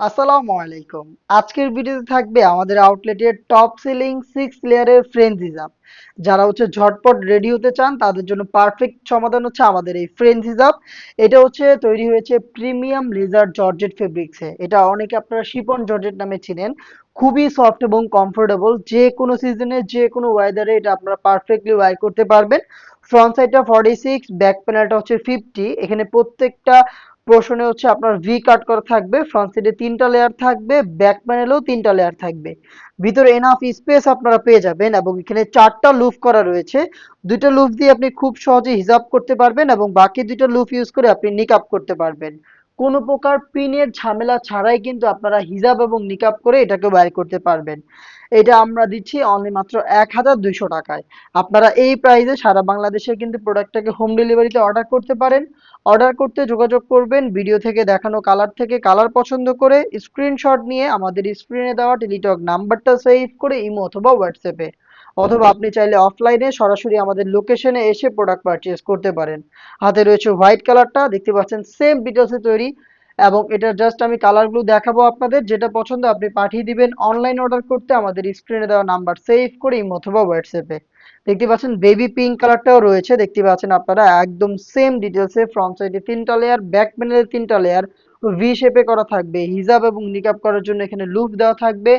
আসসালামু আলাইকুম। আজকের ভিডিওতে থাকবে আমাদের আউটলেটের টপ সেলিং সিক্স লেয়ারের ফ্রেঞ্চ যারা হচ্ছে ঝটপট রেডি হতে চান, তাদের জন্য পারফেক্ট সমাধান হচ্ছে আমাদের এই ফ্রেঞ্চ এটা হচ্ছে তৈরি হয়েছে প্রিমিয়াম লেজার জর্জেট ফেব্রিক্সে এটা অনেকে আপনারা শিপন জর্জেট নামে চিনেন। খুবই সফট এবং কমফোর্টেবল যে কোনো সিজনে যে কোনো ওয়েদারে এটা আপনারা পারফেক্টলি ওয়ার করতে পারবেন। ফ্রন্ট সাইডটা ফর্টি সিক্স ব্যাক প্যানেলটা হচ্ছে ফিফটি এখানে প্রত্যেকটা পোর্শনে হচ্ছে আপনার ভি কাট করা থাকবে ফ্রন্ট সাইডে তিনটা লেয়ার থাকবে ব্যাক প্যানেলেও তিনটা লেয়ার থাকবে। ভিতরে এনাফ স্পেস আপনারা পেয়ে যাবেন এবং এখানে চারটা লুফ করা রয়েছে। দুইটা লুফ দিয়ে আপনি খুব সহজে হিজাব করতে পারবেন এবং বাকি দুইটা লুফ ইউজ করে আপনি নিকাপ করতে পারবেন। কোনো প্রকার পিনের ঝামেলা ছাড়াই কিন্তু আপনারা হিজাব এবং নিকাপ করে এটাকে বাইর করতে পারবেন। এটা আমরা দিচ্ছি অনলি মাত্র এক হাজার দুইশো টাকায়। আপনারা এই প্রাইসে সারা বাংলাদেশে কিন্তু প্রোডাক্টটাকে হোম ডেলিভারিতে অর্ডার করতে পারেন। অর্ডার করতে যোগাযোগ করবেন ভিডিও থেকে দেখানো কালার থেকে কালার পছন্দ করে স্ক্রিনশট নিয়ে আমাদের স্ক্রিনে দেওয়া টেলিটক নাম্বারটা সেভ করে ইমো অথবা হোয়াটসঅ্যাপে অথবা আপনি চাইলে অফলাইনে সরাসরি আমাদের লোকেশনে এসে প্রোডাক্ট পারচেজ করতে পারেন। হাতে রয়েছে হোয়াইট কালারটা দেখতে পাচ্ছেন সেম ডিটেলসে তৈরি এবং এটা জাস্ট আমি কালারগুলো দেখাবো আপনাদের। যেটা পছন্দ আপনি পাঠিয়ে দিবেন। অনলাইন অর্ডার করতে আমাদের স্ক্রিনে দেওয়া নাম্বার সেভ করে অথবা হোয়াটসঅ্যাপে দেখতে পাচ্ছেন বেবি পিঙ্ক কালারটাও রয়েছে। দেখতে পাচ্ছেন আপনারা একদম সেম ডিটেলসে ফ্রন্ট সাইডে তিনটা লেয়ার ব্যাক প্যানেলে তিনটা লেয়ার ভি শেপে করা থাকবে। হিজাব এবং নিকাব করার জন্য এখানে লুপ দেওয়া থাকবে।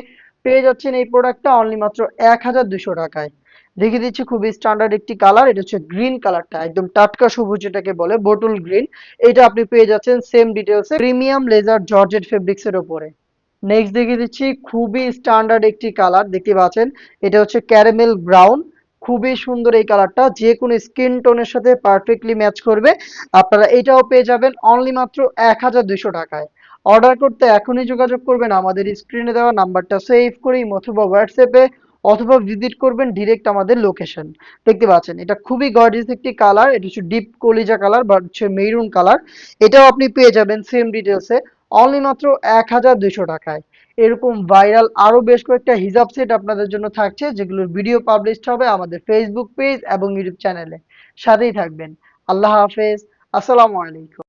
পেয়ে যাচ্ছেন এই প্রোডাক্টটা অনলি মাত্র এক হাজার দুশো টাকায়। দেখে দিচ্ছি খুবই স্ট্যান্ডার্ড একটি কালার এটা হচ্ছে গ্রিন কালারটা একদম টাটকা সবুজ যেটাকে বলে বোটল গ্রিন এটা আপনি পেয়ে যাচ্ছেন সেম ডিটেলসে প্রিমিয়াম লেজার জর্জেট ফেব্রিক্স এর উপরে নেক্সট দেখে দিচ্ছি খুবই স্ট্যান্ডার্ড একটি কালার দেখতে পাচ্ছেন? এটা হচ্ছে ক্যারামেল ব্রাউন খুবই সুন্দর এই কালারটা যে কোনো স্কিন টোনের সাথে পারফেক্টলি ম্যাচ করবে। আপনারা এটাও পেয়ে যাবেন অনলি মাত্র এক হাজার দুশো টাকায়। অর্ডার করতে এখনই যোগাযোগ করবেন। আমাদের স্ক্রিনে দেওয়া নাম্বারটা সেভ করি অথবা হোয়াটসঅ্যাপে অথবা ভিজিট করবেন ডিরেক্ট আমাদের লোকেশন দেখতে পাচ্ছেন, এটা খুবই গর্জিয়াস একটি কালার এটা হচ্ছে ডিপ কলিজা কালার বা হচ্ছে মেরুন কালার এটাও আপনি পেয়ে যাবেন সেম ডিটেলসে অনলি মাত্র এক হাজার দুশো টাকায়। এরকম ভাইরাল আরও বেশ কয়েকটা হিজাব সেট আপনাদের জন্য থাকছে, যেগুলোর ভিডিও পাবলিশড হবে আমাদের ফেসবুক পেজ এবং ইউটিউব চ্যানেলে সাথেই থাকবেন। আল্লাহ হাফেজ। আসসালামু আলাইকুম।